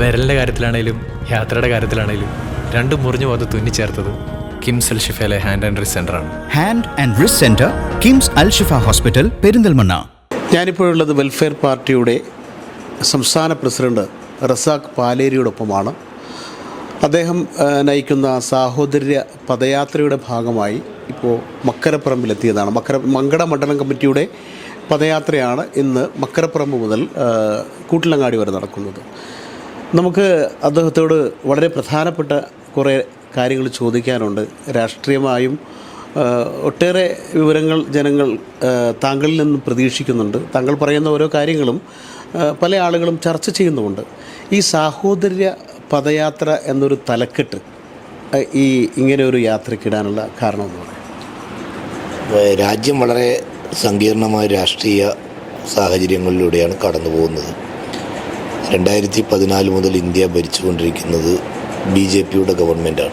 വിരലിന്റെ കാര്യത്തിലാണേലും യാത്രയുടെ കാര്യത്തിലാണേലും രണ്ടും മുറിഞ്ഞു പോകാതെ തുന്നിച്ചേർത്തത് കിംസ് അൽ ഷിഫയിലെ hand and wrist സെന്ററാണ് hand and wrist centre KIMS Al Shifa hospital Perinthalmanna. ഞാനിപ്പോഴുള്ളത് welfare പാർട്ടിയുടെ സംസ്ഥാന പ്രസിഡന്റ് റസാഖ് പാലേരിയോടൊപ്പമാണ്. അദ്ദേഹം നയിക്കുന്ന സാഹോദര്യ പദയാത്രയുടെ ഭാഗമായി ഇപ്പോൾ മക്കരപ്പറമ്പിലെത്തിയതാണ്. മക്കര മങ്കട മണ്ഡലം കമ്മിറ്റിയുടെ പദയാത്രയാണ് ഇന്ന് മക്കരപ്പറമ്പ് മുതൽ കൂട്ടിലങ്ങാടി വരെ നടക്കുന്നത്. നമുക്ക് അദ്ദേഹത്തോട് വളരെ പ്രധാനപ്പെട്ട കുറേ കാര്യങ്ങൾ ചോദിക്കാനുണ്ട്. രാഷ്ട്രീയമായും ഒട്ടേറെ വിവരങ്ങൾ ജനങ്ങൾ താങ്കളിൽ നിന്ന് പ്രതീക്ഷിക്കുന്നുണ്ട്. താങ്കൾ പറയുന്ന ഓരോ കാര്യങ്ങളും പല ആളുകളും ചർച്ച ചെയ്യുന്നുമുണ്ട്. ഈ സാഹോദര്യ പദയാത്ര എന്നൊരു തലക്കെട്ട് ഈ ഇങ്ങനെ ഒരു യാത്രയ്ക്കിടാനുള്ള കാരണം എന്ന് പറയാം. രാജ്യം വളരെ സങ്കീർണമായ രാഷ്ട്രീയ സാഹചര്യങ്ങളിലൂടെയാണ് കടന്നു പോകുന്നത് രണ്ടായിരത്തി പതിനാല് മുതൽ ഇന്ത്യ ഭരിച്ചുകൊണ്ടിരിക്കുന്നത് ബി ജെ പിയുടെ ഗവൺമെന്റാണ്.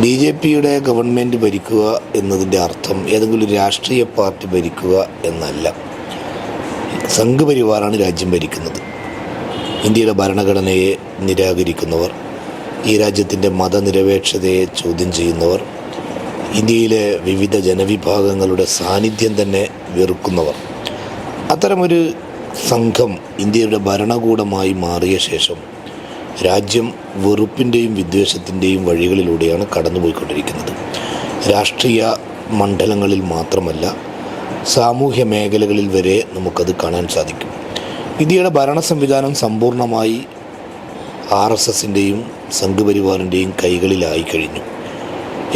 ബി ജെ പിയുടെ ഗവൺമെന്റ് ഭരിക്കുക എന്നതിന്റെ അർത്ഥം ഏതെങ്കിലും ഒരു രാഷ്ട്രീയ പാർട്ടി ഭരിക്കുക എന്നല്ല. സംഘപരിവാറാണ് രാജ്യം ഭരിക്കുന്നത്. ഇന്ത്യയുടെ ഭരണഘടനയെ നിരാകരിക്കുന്നവർ ഈ രാജ്യത്തിന്റെ മതനിരപേക്ഷതയെ ചോദ്യം ചെയ്യുന്നവർ ഇന്ത്യയിലെ വിവിധ ജനവിഭാഗങ്ങളുടെ സാന്നിധ്യം തന്നെ വെറുക്കുന്നവർ. അത്തരമൊരു സംഘം ഇന്ത്യയുടെ ഭരണകൂടമായി മാറിയ ശേഷം രാജ്യം വെറുപ്പിന്റെയും വിദ്വേഷത്തിന്റെയും വഴികളിലൂടെയാണ് കടന്നുപോയിക്കൊണ്ടിരിക്കുന്നത്. രാഷ്ട്രീയ മണ്ഡലങ്ങളിൽ മാത്രമല്ല സാമൂഹ്യ മേഖലകളിൽ വരെ നമുക്കത് കാണാൻ സാധിക്കും. ഇന്ത്യയുടെ ഭരണ സംവിധാനം സമ്പൂർണമായി ആർ എസ് എസിന്റെയും സംഘപരിവാറിന്റെയും കൈകളിലായി കഴിഞ്ഞു.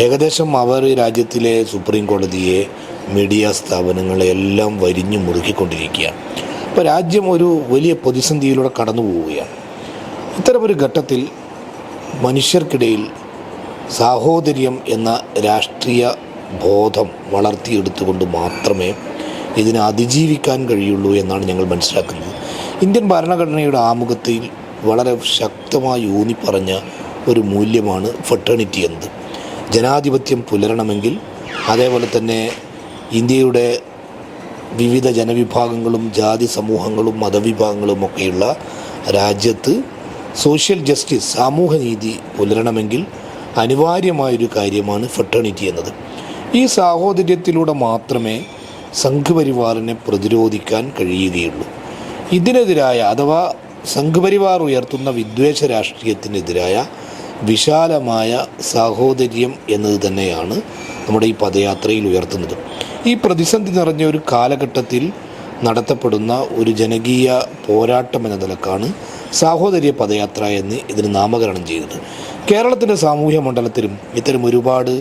ഏകദേശം അവർ രാജ്യത്തിലെ സുപ്രീം കോടതിയെ മീഡിയ സ്ഥാപനങ്ങളെ എല്ലാം വരിഞ്ഞു മുറുക്കിക്കൊണ്ടിരിക്കുകയാണ് അപ്പോൾ രാജ്യം ഒരു വലിയ പ്രതിസന്ധിയിലൂടെ കടന്നു പോവുകയാണ്. ഇത്തരമൊരു ഘട്ടത്തിൽ മനുഷ്യർക്കിടയിൽ സാഹോദര്യം എന്ന രാഷ്ട്രീയ ബോധം വളർത്തിയെടുത്തുകൊണ്ട് മാത്രമേ ഇതിനെ അതിജീവിക്കാൻ കഴിയുള്ളൂ എന്നാണ് ഞങ്ങൾ മനസ്സിലാക്കുന്നത്. ഇന്ത്യൻ ഭരണഘടനയുടെ ആമുഖത്തിൽ വളരെ ശക്തമായി ഊന്നിപ്പറഞ്ഞ ഒരു മൂല്യമാണ് ഫെട്ടേണിറ്റി എന്നത്. ജനാധിപത്യം പുലരണമെങ്കിൽ അതേപോലെ തന്നെ ഇന്ത്യയുടെ വിവിധ ജനവിഭാഗങ്ങളും ജാതി സമൂഹങ്ങളും മതവിഭാഗങ്ങളും ഒക്കെയുള്ള രാജ്യത്ത് സോഷ്യൽ ജസ്റ്റിസ് സാമൂഹ്യനീതി പുലരണമെങ്കിൽ അനിവാര്യമായൊരു കാര്യമാണ് ഫെട്ടേണിറ്റി എന്നത്. ഈ സാഹോദര്യത്തിലൂടെ മാത്രമേ സംഘപരിവാറിനെ പ്രതിരോധിക്കാൻ കഴിയുകയുള്ളൂ. ഇതിനെതിരായ അഥവാ സംഘപരിവാർ ഉയർത്തുന്ന വിദ്വേഷ രാഷ്ട്രീയത്തിനെതിരായ വിശാലമായ സാഹോദര്യം എന്നത് തന്നെയാണ് നമ്മുടെ ഈ പദയാത്രയിൽ ഉയർത്തുന്നത്. ഈ പ്രതിസന്ധി നിറഞ്ഞ ഒരു കാലഘട്ടത്തിൽ നടത്തപ്പെടുന്ന ഒരു ജനകീയ പോരാട്ടം എന്ന നിലക്കാണ് സാഹോദര്യ പദയാത്ര എന്ന് ഇതിന് നാമകരണം ചെയ്തത് കേരളത്തിന്റെ സാമൂഹ്യ മണ്ഡലത്തിലും ഇത്തരം ഒരുപാട്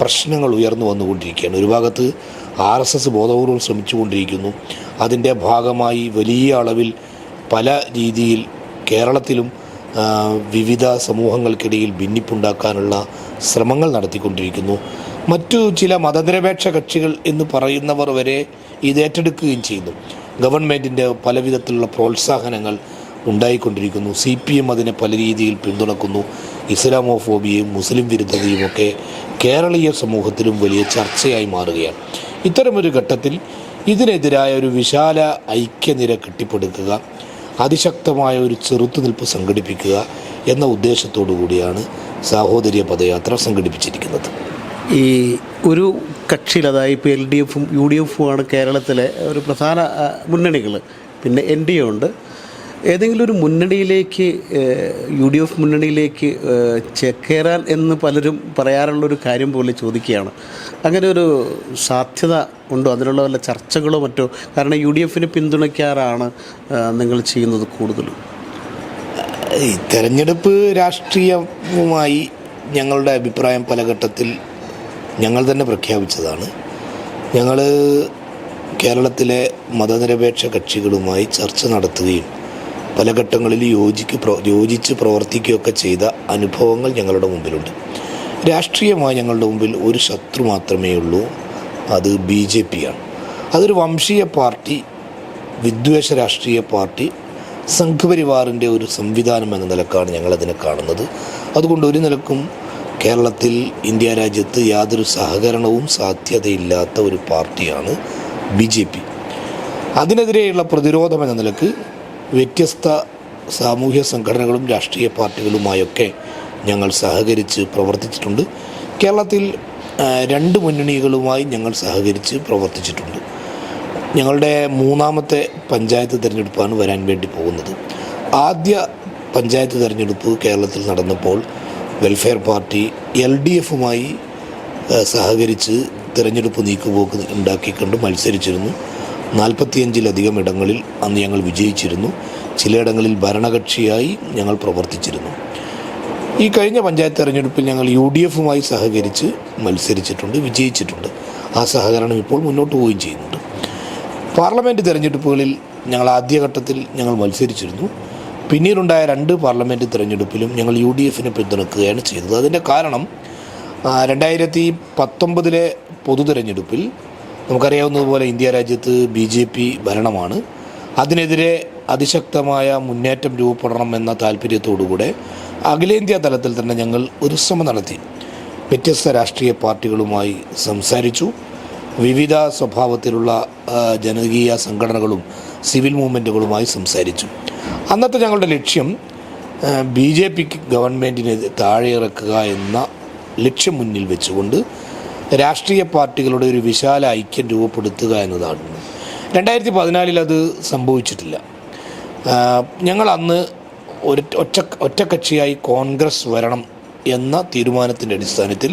പ്രശ്നങ്ങൾ ഉയർന്നു വന്നുകൊണ്ടിരിക്കുകയാണ്. ഒരു ഭാഗത്ത് ആർ എസ് എസ് ബോധപൂർവം ശ്രമിച്ചുകൊണ്ടിരിക്കുന്നു. അതിന്റെ ഭാഗമായി വലിയ അളവിൽ പല രീതിയിൽ കേരളത്തിലും വിവിധ സമൂഹങ്ങൾക്കിടയിൽ ഭിന്നിപ്പുണ്ടാക്കാനുള്ള ശ്രമങ്ങൾ നടത്തിക്കൊണ്ടിരിക്കുന്നു. മറ്റു ചില മതനിരപേക്ഷ കക്ഷികൾ എന്ന് പറയുന്നവർ വരെ ഇത് ഏറ്റെടുക്കുകയും ചെയ്യുന്നു ഗവൺമെന്റിന്റെ പലവിധത്തിലുള്ള പ്രോത്സാഹനങ്ങൾ ഉണ്ടായിക്കൊണ്ടിരിക്കുന്നു. സി പി എം അതിനെ പല രീതിയിൽ പിന്തുണക്കുന്നു. ഇസ്ലാമോഫോബിയയും മുസ്ലിം വിരുദ്ധതയും ഒക്കെ കേരളീയ സമൂഹത്തിലും വലിയ ചർച്ചയായി മാറുകയാണ്. ഇത്തരമൊരു ഘട്ടത്തിൽ ഇതിനെതിരായ ഒരു വിശാല ഐക്യനിര കെട്ടിപ്പടുക്കുക അതിശക്തമായ ഒരു ചെറുത്തുനിൽപ്പ് സംഘടിപ്പിക്കുക എന്ന ഉദ്ദേശത്തോടു കൂടിയാണ് സാഹോദര്യ പദയാത്ര സംഘടിപ്പിച്ചിരിക്കുന്നത്. ഈ ഒരു കക്ഷിയിൽ അതായത് ഇപ്പോൾ എൽ ഡി എഫും യു ഡി എഫും ആണ് കേരളത്തിലെ ഒരു പ്രധാന മുന്നണികൾ പിന്നെ എൻ ഡി എ ഉണ്ട്. ഏതെങ്കിലും ഒരു മുന്നണിയിലേക്ക് യു ഡി എഫ് മുന്നണിയിലേക്ക് ചേക്കേറാൻ എന്ന് പലരും പറയാറുള്ളൊരു കാര്യം പോലെ ചോദിക്കുകയാണ്. അങ്ങനെ ഒരു സാധ്യത ഉണ്ടോ? അതിനുള്ള വല്ല ചർച്ചകളോ മറ്റോ? കാരണം യു ഡി എഫിനെ പിന്തുണയ്ക്കാറാണ് നിങ്ങൾ ചെയ്യുന്നത് കൂടുതലും. ഈ തെരഞ്ഞെടുപ്പ് രാഷ്ട്രീയവുമായി ഞങ്ങളുടെ അഭിപ്രായം പല ഘട്ടത്തിൽ ഞങ്ങൾ തന്നെ പ്രഖ്യാപിച്ചതാണ്. ഞങ്ങൾ കേരളത്തിലെ മതനിരപേക്ഷ കക്ഷികളുമായി ചർച്ച നടത്തുകയും പല ഘട്ടങ്ങളിൽ യോജിക്ക് പ്രോ യോജിച്ച് പ്രവർത്തിക്കുകയൊക്കെ ചെയ്ത അനുഭവങ്ങൾ ഞങ്ങളുടെ മുമ്പിലുണ്ട്. രാഷ്ട്രീയമായി ഞങ്ങളുടെ മുമ്പിൽ ഒരു ശത്രു മാത്രമേ ഉള്ളൂ. അത് ബി ജെ പി ആണ് അതൊരു വംശീയ പാർട്ടി വിദ്വേഷ രാഷ്ട്രീയ പാർട്ടി സംഘപരിവാറിന്റെ ഒരു സംവിധാനം എന്ന നിലക്കാണ് ഞങ്ങളതിനെ കാണുന്നത്. അതുകൊണ്ട് ഒരു നിലക്കും കേരളത്തിൽ ഇന്ത്യ രാജ്യത്ത് യാതൊരു സഹകരണവും സാധ്യതയില്ലാത്ത ഒരു പാർട്ടിയാണ് ബി ജെ പി. അതിനെതിരെയുള്ള പ്രതിരോധം എന്ന നിലയ്ക്ക് വ്യത്യസ്ത സാമൂഹ്യ സംഘടനകളും രാഷ്ട്രീയ പാർട്ടികളുമായൊക്കെ ഞങ്ങൾ സഹകരിച്ച് പ്രവർത്തിച്ചിട്ടുണ്ട്. കേരളത്തിൽ രണ്ട് മുന്നണികളുമായി ഞങ്ങൾ സഹകരിച്ച് പ്രവർത്തിച്ചിട്ടുണ്ട്. ഞങ്ങളുടെ മൂന്നാമത്തെ പഞ്ചായത്ത് തിരഞ്ഞെടുപ്പാണ് വരാൻ വേണ്ടി പോകുന്നത്. ആദ്യ പഞ്ചായത്ത് തിരഞ്ഞെടുപ്പ് കേരളത്തിൽ നടന്നപ്പോൾ വെൽഫെയർ പാർട്ടി എൽ ഡി എഫുമായി സഹകരിച്ച് തിരഞ്ഞെടുപ്പ് നീക്കുപോക്ക് ഉണ്ടാക്കിക്കൊണ്ട് മത്സരിച്ചിരുന്നു. നാൽപ്പത്തിയഞ്ചിലധികം ഇടങ്ങളിൽ അന്ന് ഞങ്ങൾ വിജയിച്ചിരുന്നു. ചിലയിടങ്ങളിൽ ഭരണകക്ഷിയായി ഞങ്ങൾ പ്രവർത്തിച്ചിരുന്നു. ഈ കഴിഞ്ഞ പഞ്ചായത്ത് തെരഞ്ഞെടുപ്പിൽ ഞങ്ങൾ യു ഡി എഫുമായി സഹകരിച്ച് മത്സരിച്ചിട്ടുണ്ട് വിജയിച്ചിട്ടുണ്ട്. ആ സഹകരണം ഇപ്പോൾ മുന്നോട്ട് പോവുകയും ചെയ്യുന്നുണ്ട്. പാർലമെന്റ് തെരഞ്ഞെടുപ്പുകളിൽ ഞങ്ങൾ ആദ്യഘട്ടത്തിൽ ഞങ്ങൾ മത്സരിച്ചിരുന്നു. പിന്നീടുണ്ടായ രണ്ട് പാർലമെന്റ് തിരഞ്ഞെടുപ്പിലും ഞങ്ങൾ യു ഡി എഫിനെ പിന്തുണക്കുകയാണ് ചെയ്തത്. അതിന്റെ കാരണം രണ്ടായിരത്തി പത്തൊമ്പതിലെ പൊതു തിരഞ്ഞെടുപ്പിൽ നമുക്കറിയാവുന്നതുപോലെ ഇന്ത്യ രാജ്യത്ത് ബി ജെ പി ഭരണമാണ്. അതിനെതിരെ അതിശക്തമായ മുന്നേറ്റം രൂപപ്പെടണം എന്ന താല്പര്യത്തോടുകൂടെ അഖിലേന്ത്യാ തലത്തിൽ തന്നെ ഞങ്ങൾ ഒരു ശ്രമം നടത്തി. വ്യത്യസ്ത രാഷ്ട്രീയ പാർട്ടികളുമായി സംസാരിച്ചു. വിവിധ സ്വഭാവത്തിലുള്ള ജനകീയ സംഘടനകളും സിവിൽ മൂവ്മെന്റുകളുമായി സംസാരിച്ചു. അന്നത്തെ ഞങ്ങളുടെ ലക്ഷ്യം ബി ജെ പിക്ക് ഗവൺമെന്റിനെ താഴെ ഇറക്കുക എന്ന ലക്ഷ്യം മുന്നിൽ വെച്ചുകൊണ്ട് രാഷ്ട്രീയ പാർട്ടികളുടെ ഒരു വിശാല ഐക്യം രൂപപ്പെടുത്തുക എന്നതാണ്. രണ്ടായിരത്തി പതിനാലിൽ അത് സംഭവിച്ചിട്ടില്ല. ഞങ്ങൾ അന്ന് ഒരു ഒറ്റ ഒറ്റക്കക്ഷിയായി കോൺഗ്രസ് വരണം എന്ന തീരുമാനത്തിന്റെ അടിസ്ഥാനത്തിൽ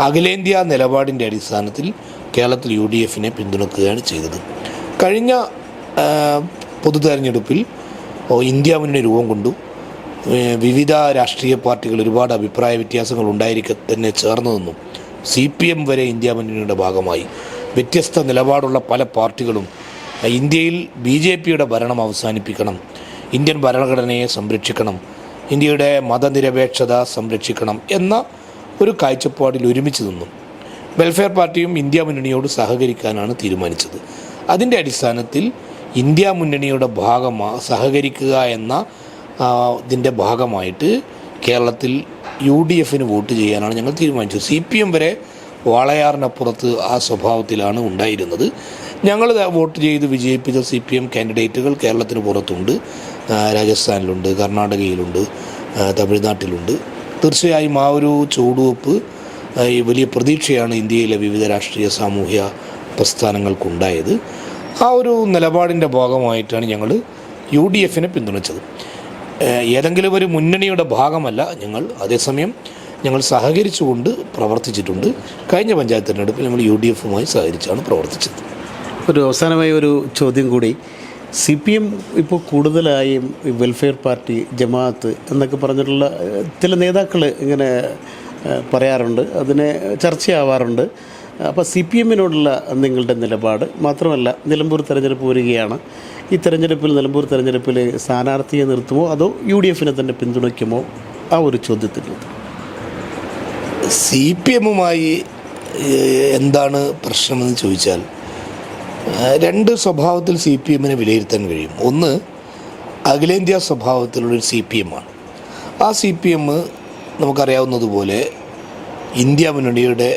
അഖിലേന്ത്യാ നിലപാടിന്റെ അടിസ്ഥാനത്തിൽ കേരളത്തിൽ യു ഡി എഫിനെ പിന്തുണക്കുകയാണ് ചെയ്തത്. കഴിഞ്ഞ പൊതു തെരഞ്ഞെടുപ്പിൽ ഇന്ത്യ മുന്നണി രൂപം കൊണ്ടു. വിവിധ രാഷ്ട്രീയ പാർട്ടികൾ ഒരുപാട് അഭിപ്രായ വ്യത്യാസങ്ങൾ ഉണ്ടായിരിക്കെ തന്നെ ചേർന്നു നിന്നും സി പി എം വരെ ഇന്ത്യ മുന്നണിയുടെ ഭാഗമായി. വ്യത്യസ്ത നിലപാടുള്ള പല പാർട്ടികളും ഇന്ത്യയിൽ ബി ജെ പിയുടെ ഭരണം അവസാനിപ്പിക്കണം ഇന്ത്യൻ ഭരണഘടനയെ സംരക്ഷിക്കണം ഇന്ത്യയുടെ മതനിരപേക്ഷത സംരക്ഷിക്കണം എന്ന ഒരു കാഴ്ചപ്പാടിൽ ഒരുമിച്ച് നിന്നു. വെൽഫെയർ പാർട്ടിയും ഇന്ത്യ മുന്നണിയോട് സഹകരിക്കാനാണ് തീരുമാനിച്ചത്. അതിന്റെ അടിസ്ഥാനത്തിൽ ഇന്ത്യ മുന്നണിയുടെ ഭാഗമാ സഹകരിക്കുക എന്ന ഇതിന്റെ ഭാഗമായിട്ട് കേരളത്തിൽ യു ഡി എഫിന് വോട്ട് ചെയ്യാനാണ് ഞങ്ങൾ തീരുമാനിച്ചത്. സി പി എം വരെ വാളയാറിനപ്പുറത്ത് ആ സ്വഭാവത്തിലാണ് ഉണ്ടായിരുന്നത്. ഞങ്ങൾ വോട്ട് ചെയ്ത് വിജയിപ്പിച്ച സി പി എം കാൻഡിഡേറ്റുകൾ കേരളത്തിന് പുറത്തുണ്ട്. രാജസ്ഥാനിലുണ്ട് കർണാടകയിലുണ്ട് തമിഴ്നാട്ടിലുണ്ട്. തീർച്ചയായും ആ ഒരു ചുവടുവെപ്പ് വലിയ പ്രതീക്ഷയാണ് ഇന്ത്യയിലെ വിവിധ രാഷ്ട്രീയ സാമൂഹ്യ പ്രസ്ഥാനങ്ങൾക്കുണ്ടായത്. ആ ഒരു നിലപാടിന്റെ ഭാഗമായിട്ടാണ് ഞങ്ങൾ യു ഡി എഫിനെ പിന്തുണച്ചത് ഏതെങ്കിലും ഒരു മുന്നണിയുടെ ഭാഗമല്ല ഞങ്ങൾ. അതേസമയം ഞങ്ങൾ സഹകരിച്ചുകൊണ്ട് പ്രവർത്തിച്ചിട്ടുണ്ട്. കഴിഞ്ഞ പഞ്ചായത്ത് തിരഞ്ഞെടുപ്പിൽ ഞങ്ങൾ യു ഡി എഫുമായി സഹകരിച്ചാണ് പ്രവർത്തിച്ചത്. ഒരു അവസാനമായി ഒരു ചോദ്യം കൂടി. സി പി എം ഇപ്പോൾ കൂടുതലായും വെൽഫെയർ പാർട്ടി ജമാഅത്ത് എന്നൊക്കെ പറഞ്ഞിട്ടുള്ള ചില നേതാക്കൾ ഇങ്ങനെ പറയാറുണ്ട്. അതിനെ ചർച്ചയാവാറുണ്ട്. അപ്പോൾ സി പി എമ്മിനോടുള്ള നിങ്ങളുടെ നിലപാട് മാത്രമല്ല നിലമ്പൂർ തെരഞ്ഞെടുപ്പ് വരികയാണ്. ഈ തെരഞ്ഞെടുപ്പിൽ നിലമ്പൂർ തെരഞ്ഞെടുപ്പിൽ സ്ഥാനാർത്ഥിയെ നിർത്തുമോ അതോ യു ഡി എഫിനെ തന്നെ പിന്തുണയ്ക്കുമോ? ആ ഒരു ചോദ്യത്തിന് സി പി എമ്മുമായി എന്താണ് പ്രശ്നമെന്ന് ചോദിച്ചാൽ രണ്ട് സ്വഭാവത്തിൽ സി പി എമ്മിനെ വിലയിരുത്താൻ കഴിയും. ഒന്ന് അഖിലേന്ത്യാ സ്വഭാവത്തിലുള്ളൊരു സി പി എമ്മാണ്. ആ സി പി എം നമുക്കറിയാവുന്നതുപോലെ ഇന്ത്യ മുന്നണിയുടെ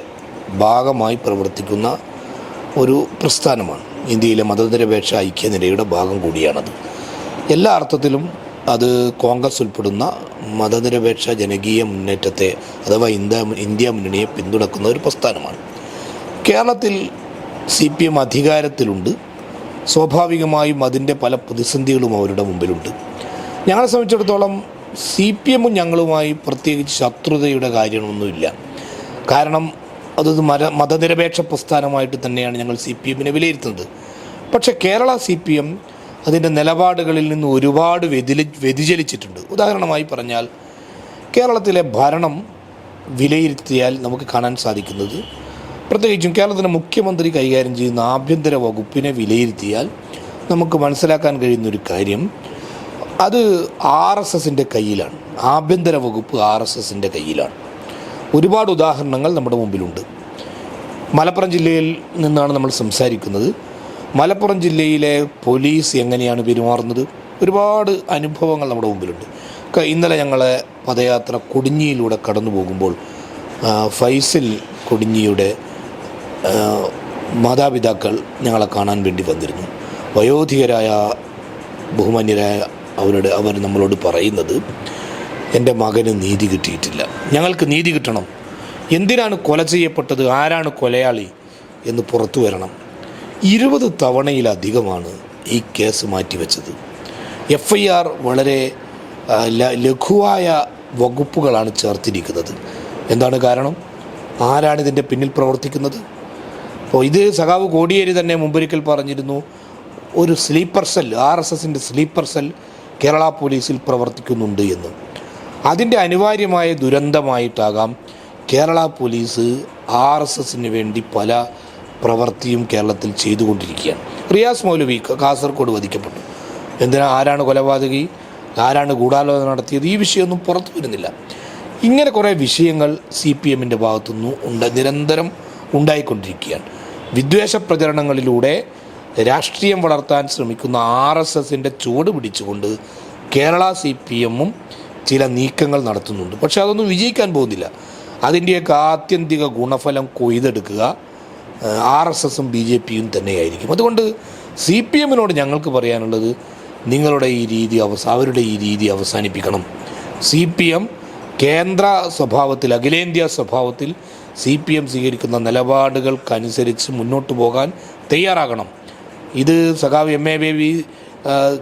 ഭാഗമായി പ്രവർത്തിക്കുന്ന ഒരു പ്രസ്ഥാനമാണ്. ഇന്ത്യയിലെ മതനിരപേക്ഷ ഐക്യനിരയുടെ ഭാഗം കൂടിയാണത്. എല്ലാ അർത്ഥത്തിലും അത് കോൺഗ്രസ് ഉൾപ്പെടുന്ന മതനിരപേക്ഷ ജനകീയ മുന്നേറ്റത്തെ അഥവാ ഇന്ത്യ ഇന്ത്യ മുന്നണിയെ പിന്തുണക്കുന്ന ഒരു പ്രസ്ഥാനമാണ്. കേരളത്തിൽ സി പി എം അധികാരത്തിലുണ്ട്. സ്വാഭാവികമായും അതിന്റെ പല പ്രതിസന്ധികളും അവരുടെ മുമ്പിലുണ്ട്. ഞങ്ങളെ സംബന്ധിച്ചിടത്തോളം സി പി എമ്മും ഞങ്ങളുമായി പ്രത്യേകിച്ച് ശത്രുതയുടെ കാര്യമൊന്നുമില്ല കാരണം അത് മര മതനിരപേക്ഷ പ്രസ്ഥാനമായിട്ട് തന്നെയാണ് ഞങ്ങൾ സി പി എമ്മിനെ വിലയിരുത്തുന്നത്. പക്ഷേ കേരള സി പി എം അതിന്റെ നിലപാടുകളിൽ നിന്ന് ഒരുപാട് വ്യതിലി വ്യതിചലിച്ചിട്ടുണ്ട്. ഉദാഹരണമായി പറഞ്ഞാൽ കേരളത്തിലെ ഭരണം വിലയിരുത്തിയാൽ നമുക്ക് കാണാൻ സാധിക്കുന്നത് പ്രത്യേകിച്ചും കേരളത്തിലെ മുഖ്യമന്ത്രി കൈകാര്യം ചെയ്യുന്ന ആഭ്യന്തര വകുപ്പിനെ വിലയിരുത്തിയാൽ നമുക്ക് മനസ്സിലാക്കാൻ കഴിയുന്ന ഒരു കാര്യം അത് ആർ എസ് എസിന്റെ കയ്യിലാണ്. ആഭ്യന്തര വകുപ്പ് ആർ എസ് എസിന്റെ കയ്യിലാണ്. ഒരുപാട് ഉദാഹരണങ്ങൾ നമ്മുടെ മുമ്പിലുണ്ട്. മലപ്പുറം ജില്ലയിൽ നിന്നാണ് നമ്മൾ സംസാരിക്കുന്നത്. മലപ്പുറം ജില്ലയിലെ പോലീസ് എങ്ങനെയാണ് പെരുമാറുന്നത്? ഒരുപാട് അനുഭവങ്ങൾ നമ്മുടെ മുമ്പിലുണ്ട്. ഇന്നലെ ഞങ്ങളെ പദയാത്ര കൊടിഞ്ഞിയിലൂടെ കടന്നു പോകുമ്പോൾ ഫൈസൽ കൊടിഞ്ഞിയുടെ മാതാപിതാക്കൾ ഞങ്ങളെ കാണാൻ വേണ്ടി വന്നിരുന്നു. വയോധികരായ ബഹുമാന്യരായ അവരുടെ അവർ നമ്മളോട് പറയുന്നത് എന്റെ മകന് നീതി കിട്ടിയിട്ടില്ല. ഞങ്ങൾക്ക് നീതി കിട്ടണം. എന്തിനാണ് കൊല ചെയ്യപ്പെട്ടത്? ആരാണ് കൊലയാളി? എന്ന് പുറത്തു വരണം. ഇരുപത് തവണയിലധികമാണ് ഈ കേസ് മാറ്റിവെച്ചത്. എഫ് ഐ ആർ വളരെ ലഘുവായ വകുപ്പുകളാണ് ചേർത്തിരിക്കുന്നത്. എന്താണ് കാരണം? ആരാണ് ഇതിന്റെ പിന്നിൽ പ്രവർത്തിക്കുന്നത്? അപ്പോൾ ഇത് സഖാവ് കോടിയേരി തന്നെ മുമ്പൊരിക്കൽ പറഞ്ഞിരുന്നു. ഒരു സ്ലീപ്പർ സെൽ ആർ എസ് എസിന്റെ സ്ലീപ്പർ സെൽ കേരള പോലീസിൽ പ്രവർത്തിക്കുന്നുണ്ട് എന്ന്. അതിന്റെ അനിവാര്യമായ ദുരന്തമായിട്ടാകാം കേരള പോലീസ് ആർ എസ് എസിന് വേണ്ടി പല പ്രവൃത്തിയും കേരളത്തിൽ ചെയ്തുകൊണ്ടിരിക്കുകയാണ്. റിയാസ് മൗലവി കാസർഗോഡ് വധിക്കപ്പെട്ടു. എന്തിനാ? ആരാണ് കൊലപാതകി? ആരാണ് ഗൂഢാലോചന നടത്തിയത്? ഈ വിഷയമൊന്നും പുറത്തു വരുന്നില്ല. ഇങ്ങനെ കുറേ വിഷയങ്ങൾ സി പി എമ്മിന്റെ ഭാഗത്തുനിന്ന് ഉണ്ട് നിരന്തരം ഉണ്ടായിക്കൊണ്ടിരിക്കുകയാണ്. വിദ്വേഷ പ്രചരണങ്ങളിലൂടെ രാഷ്ട്രീയം വളർത്താൻ ശ്രമിക്കുന്ന ആർ എസ് എസിന്റെ ചുവട് പിടിച്ചുകൊണ്ട് കേരള സി പി എമ്മും ചില നീക്കങ്ങൾ നടത്തുന്നുണ്ട്. പക്ഷെ അതൊന്നും വിജയിക്കാൻ പോകുന്നില്ല. അതിന്റെയൊക്കെ ആത്യന്തിക ഗുണഫലം കൊയ്തെടുക്കുക ആർ എസ് എസും ബി ജെ പിയും തന്നെയായിരിക്കും. അതുകൊണ്ട് സി പി എമ്മിനോട് ഞങ്ങൾക്ക് പറയാനുള്ളത് നിങ്ങളുടെ ഈ രീതി അവസ അവരുടെ ഈ രീതി അവസാനിപ്പിക്കണം. സി പി എം കേന്ദ്ര സ്വഭാവത്തിൽ അഖിലേന്ത്യാ സ്വഭാവത്തിൽ സി പി എം സ്വീകരിക്കുന്ന നിലപാടുകൾക്കനുസരിച്ച് മുന്നോട്ട് പോകാൻ തയ്യാറാകണം. ഇത് സഖാവ് എം എ ബേബി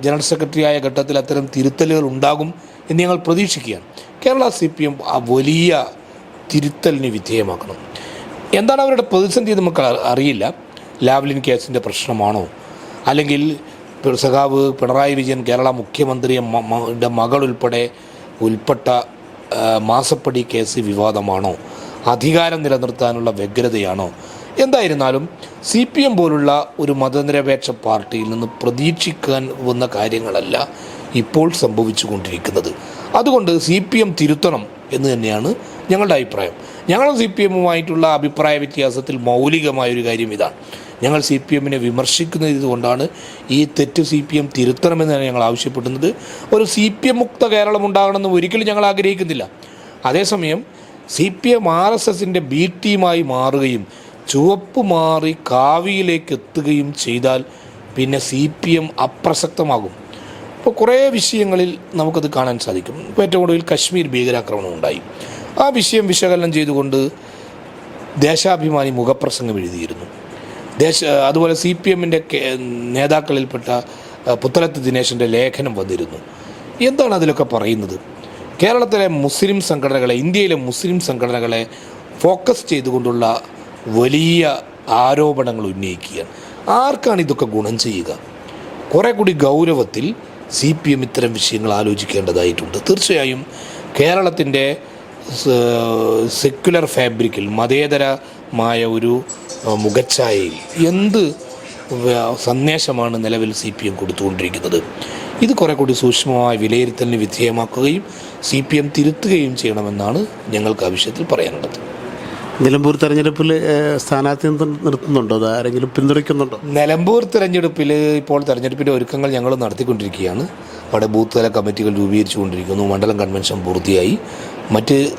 ജനറൽ സെക്രട്ടറിയായ ഘട്ടത്തിൽ അത്തരം തിരുത്തലുകൾ ഉണ്ടാകും. എന്ന് ഞങ്ങൾ പ്രതീക്ഷിക്കുകയാണ്. കേരള സി പി എം ആ വലിയ തിരുത്തലിന് വിധേയമാക്കണം. എന്താണ് അവരുടെ പ്രതിസന്ധി നമുക്ക് അറിയില്ല. ലാവ്ലിൻ കേസിന്റെ പ്രശ്നമാണോ? അല്ലെങ്കിൽ സഖാവ് പിണറായി വിജയൻ കേരള മുഖ്യമന്ത്രി മ- മ- ന്റെ മകൾ ഉൾപ്പെടെ ഉൾപ്പെട്ട മാസപ്പടി കേസ് വിവാദമാണോ? അധികാരം നിലനിർത്താനുള്ള വ്യഗ്രതയാണോ? എന്തായിരുന്നാലും സി പി എം പോലുള്ള ഒരു മതനിരപേക്ഷ പാർട്ടിയിൽ നിന്ന് പ്രതീക്ഷിക്കാൻ വന്ന കാര്യങ്ങളല്ല ഇപ്പോൾ സംഭവിച്ചു കൊണ്ടിരിക്കുന്നത് അതുകൊണ്ട് സി പി എം തിരുത്തണം എന്ന് തന്നെയാണ് ഞങ്ങളുടെ അഭിപ്രായം. ഞങ്ങളും സി പി എമ്മുമായിട്ടുള്ള അഭിപ്രായ വ്യത്യാസത്തിൽ മൗലികമായൊരു കാര്യം ഇതാണ് ഞങ്ങൾ സി പി എമ്മിനെ വിമർശിക്കുന്നത് ഇതുകൊണ്ടാണ് ഈ തെറ്റ് സി പി എം തിരുത്തണമെന്നാണ് ഞങ്ങൾ ആവശ്യപ്പെടുന്നത്. ഒരു സി പി എം മുക്ത കേരളം ഉണ്ടാകണമെന്ന് ഒരിക്കലും ഞങ്ങൾ ആഗ്രഹിക്കുന്നില്ല. അതേസമയം C P M R S എസിന്റെ ബി ടീമായി മാറുകയും ചുവപ്പ് മാറി കാവിയിലേക്ക് എത്തുകയും ചെയ്താൽ പിന്നെ സി പി എം അപ്രസക്തമാകും. ഇപ്പോൾ കുറേ വിഷയങ്ങളിൽ നമുക്കത് കാണാൻ സാധിക്കും. ഇപ്പോൾ ഏറ്റവും കൂടുതൽ കശ്മീർ ഭീകരാക്രമണം ഉണ്ടായി. ആ വിഷയം വിശകലനം ചെയ്തുകൊണ്ട് ദേശാഭിമാനി മുഖപ്രസംഗം എഴുതിയിരുന്നു. ദേശ അതുപോലെ സി പി എമ്മിന്റെ നേതാക്കളിൽപ്പെട്ട പുത്തലത്ത് ദിനേശന്റെ ലേഖനം വന്നിരുന്നു. എന്താണ് അതിലൊക്കെ പറയുന്നത്? കേരളത്തിലെ മുസ്ലിം സംഘടനകളെ ഇന്ത്യയിലെ മുസ്ലിം സംഘടനകളെ ഫോക്കസ് ചെയ്തുകൊണ്ടുള്ള വലിയ ആരോപണങ്ങൾ ഉന്നയിക്കുകയാണ്. ആർക്കാണ് ഇതൊക്കെ ഗുണം ചെയ്യുക? കുറെ കൂടി ഗൗരവത്തിൽ സി പി എം ഇത്തരം വിഷയങ്ങൾ ആലോചിക്കേണ്ടതായിട്ടുണ്ട്. തീർച്ചയായും കേരളത്തിന്റെ സെക്യുലർ ഫാബ്രിക്കിൽ മതേതരമായ ഒരു മുഖച്ഛായയിൽ എന്ത് സന്ദേശമാണ് നിലവിൽ സി പി എം കൊടുത്തുകൊണ്ടിരിക്കുന്നത്? ഇത് കുറെ കൂടി സൂക്ഷ്മമായ വിലയിരുത്തലിന് വിധേയമാക്കുകയും സി പി എം തിരുത്തുകയും ചെയ്യണമെന്നാണ് ഞങ്ങൾക്ക് ആ വിഷയത്തിൽ പറയാനുള്ളത്. നിലമ്പൂർ തെരഞ്ഞെടുപ്പിൽ സ്ഥാനാർത്ഥി നിർത്ത- നിർത്തുന്നുണ്ടോ? അത് ആരെങ്കിലും പിന്തുണയ്ക്കുന്നുണ്ടോ? നിലമ്പൂർ തെരഞ്ഞെടുപ്പിൽ ഇപ്പോൾ തെരഞ്ഞെടുപ്പിന്റെ ഒരുക്കങ്ങൾ ഞങ്ങൾ നടത്തിക്കൊണ്ടിരിക്കുകയാണ്. അവിടെ ബൂത്ത് തല കമ്മിറ്റികൾ രൂപീകരിച്ചുകൊണ്ടിരിക്കുന്നു. മണ്ഡലം കൺവെൻഷൻ പൂർത്തിയായി. മറ്റ്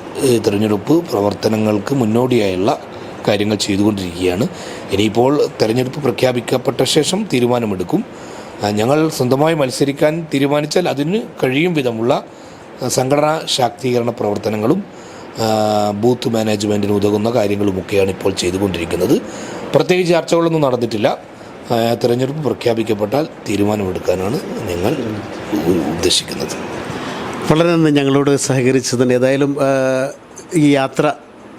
തെരഞ്ഞെടുപ്പ് പ്രവർത്തനങ്ങൾക്ക് മുന്നോടിയായുള്ള കാര്യങ്ങൾ ചെയ്തുകൊണ്ടിരിക്കുകയാണ്. ഇനിയിപ്പോൾ തെരഞ്ഞെടുപ്പ് പ്രഖ്യാപിക്കപ്പെട്ട ശേഷം തീരുമാനമെടുക്കും. ഞങ്ങൾ സ്വന്തമായി മത്സരിക്കാൻ തീരുമാനിച്ചാൽ അതിന് കഴിയും വിധമുള്ള സംഘടനാ ശാക്തീകരണ പ്രവർത്തനങ്ങളും ബൂത്ത് മാനേജ്മെന്റിന് ഉതകുന്ന കാര്യങ്ങളുമൊക്കെയാണ് ഇപ്പോൾ ചെയ്തുകൊണ്ടിരിക്കുന്നത്. പ്രത്യേകിച്ച് ചർച്ചകളൊന്നും നടന്നിട്ടില്ല. തിരഞ്ഞെടുപ്പ് പ്രഖ്യാപിക്കപ്പെട്ടാൽ തീരുമാനമെടുക്കാനാണ് ഞങ്ങൾ ഉദ്ദേശിക്കുന്നത്. വളരെ നന്ദി. ഞങ്ങളോട് സഹകരിച്ചതിന് ഏതായാലും ഈ യാത്ര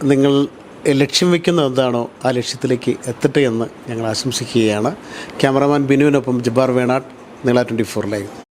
നിങ്ങൾ ലക്ഷ്യം വയ്ക്കുന്ന എന്താണോ ആ ലക്ഷ്യത്തിലേക്ക് എത്തട്ടെ എന്ന് ഞങ്ങൾ ആശംസിക്കുകയാണ്. ക്യാമറാമാൻ ബിനുവിനൊപ്പം ജബ്ബാർ വേണാട്ട് നീള ട്വന്റി ഫോറിലേക്ക്